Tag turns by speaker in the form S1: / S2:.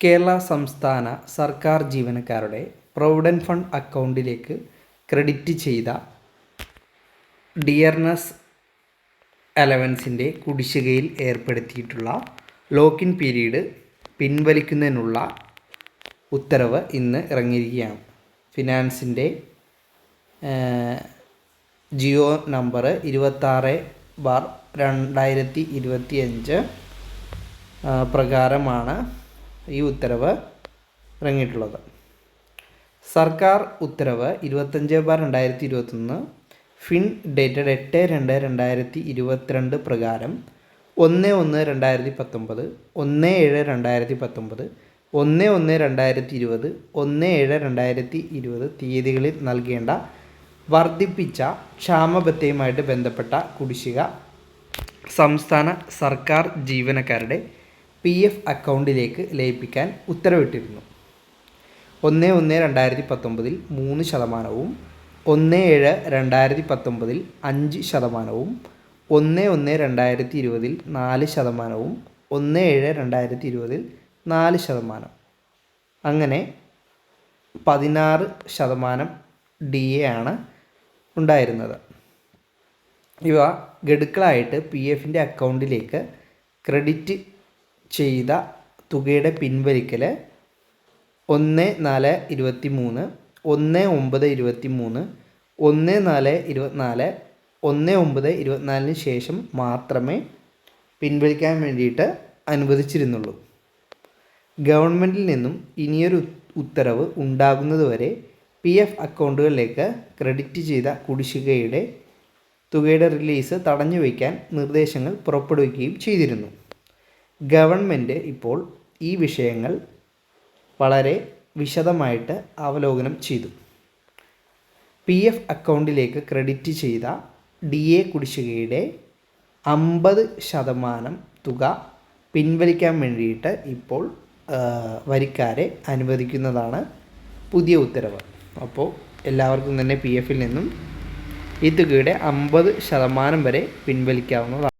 S1: കേരള സംസ്ഥാന സർക്കാർ ജീവനക്കാരുടെ പ്രൊവിഡന്റ് ഫണ്ട് അക്കൗണ്ടിലേക്ക് ക്രെഡിറ്റ് ചെയ്ത ഡിയർനെസ് അലവൻസിന്റെ കുടിശ്ശികയിൽ ഏർപ്പെടുത്തിയിട്ടുള്ള ലോക്കിൻ പീരീഡ് പിൻവലിക്കുന്നതിനുള്ള ഉത്തരവ് ഇന്ന് ഇറങ്ങിയിരിക്കുകയാണ്. ഫിനാൻസിന്റെ ജിയോ നമ്പർ ഇരുപത്താറ് ബാർ രണ്ടായിരത്തി ഇരുപത്തി അഞ്ച് പ്രകാരമാണ് ഈ ഉത്തരവ് ഇറങ്ങിയിട്ടുള്ളത്. സർക്കാർ ഉത്തരവ് ഇരുപത്തഞ്ച് ബാർ രണ്ടായിരത്തി ഇരുപത്തൊന്ന് ഫിൻ ഡേറ്റഡ് എട്ട് രണ്ട് രണ്ടായിരത്തി ഇരുപത്തിരണ്ട് പ്രകാരം ഒന്ന് ഒന്ന് രണ്ടായിരത്തി പത്തൊമ്പത് ഒന്ന് ഏഴ് രണ്ടായിരത്തി പത്തൊമ്പത് ഒന്ന് ഒന്ന് രണ്ടായിരത്തി ഇരുപത് ഒന്ന് ഏഴ് രണ്ടായിരത്തി ഇരുപത് തീയതികളിൽ നൽകേണ്ട വർദ്ധിപ്പിച്ച ക്ഷാമബത്തയുമായിട്ട് ബന്ധപ്പെട്ട കുടിശ്ശിക സംസ്ഥാന സർക്കാർ ജീവനക്കാരുടെ പി എഫ് അക്കൗണ്ടിലേക്ക് ലയിപ്പിക്കാൻ ഉത്തരവിട്ടിരുന്നു. ഒന്ന് ഒന്ന് രണ്ടായിരത്തി പത്തൊമ്പതിൽ മൂന്ന് ശതമാനവും ഒന്ന് ഏഴ് രണ്ടായിരത്തി പത്തൊമ്പതിൽ അഞ്ച് ശതമാനവും ഒന്ന് ഒന്ന് രണ്ടായിരത്തി ഇരുപതിൽ നാല് ശതമാനവും ഒന്ന് ഏഴ് രണ്ടായിരത്തി ഇരുപതിൽ നാല് ശതമാനം. അങ്ങനെ പതിനാറ് ശതമാനം ഡി എ ആണ് ഉണ്ടായിരുന്നത്. ഇവ ഗഡുക്കളായിട്ട് പി എഫിന്റെ അക്കൗണ്ടിലേക്ക് ക്രെഡിറ്റ് ചെയ്ത തുകയുടെ പിൻവലിക്കൽ ഒന്ന് നാല് ഇരുപത്തി മൂന്ന് ഒന്ന് ഒമ്പത് ഇരുപത്തി മൂന്ന് ഒന്ന് നാല് ഇരുപത്തിനാല് ഒന്ന് ഒമ്പത് ഇരുപത്തിനാലിന് ശേഷം മാത്രമേ പിൻവലിക്കാൻ വേണ്ടിയിട്ട് അനുവദിച്ചിരുന്നുള്ളൂ. ഗവൺമെന്റിൽ നിന്നും ഇനിയൊരു ഉത്തരവ് ഉണ്ടാകുന്നതുവരെ പി എഫ് അക്കൗണ്ടുകളിലേക്ക് ക്രെഡിറ്റ് ചെയ്ത കുടിശ്ശികയുടെ തുകയുടെ റിലീസ് തടഞ്ഞു വയ്ക്കാൻ നിർദ്ദേശങ്ങൾ പുറപ്പെടുവിക്കുകയും ചെയ്തിരുന്നു. ഗവൺമെന്റ് ഇപ്പോൾ ഈ വിഷയങ്ങൾ വളരെ വിശദമായിട്ട് അവലോകനം ചെയ്തു. പി എഫ് അക്കൗണ്ടിലേക്ക് ക്രെഡിറ്റ് ചെയ്ത ഡി എ കുടിശ്ശികയുടെ അമ്പത് ശതമാനം തുക പിൻവലിക്കാൻ വേണ്ടിയിട്ട് ഇപ്പോൾ വരിക്കാരെ അനുവദിക്കുന്നതാണ് പുതിയ ഉത്തരവ്. അപ്പോൾ എല്ലാവർക്കും തന്നെ പി എഫിൽ നിന്നും ഈ തുകയുടെ അമ്പത് ശതമാനം വരെ പിൻവലിക്കാവുന്നതാണ്.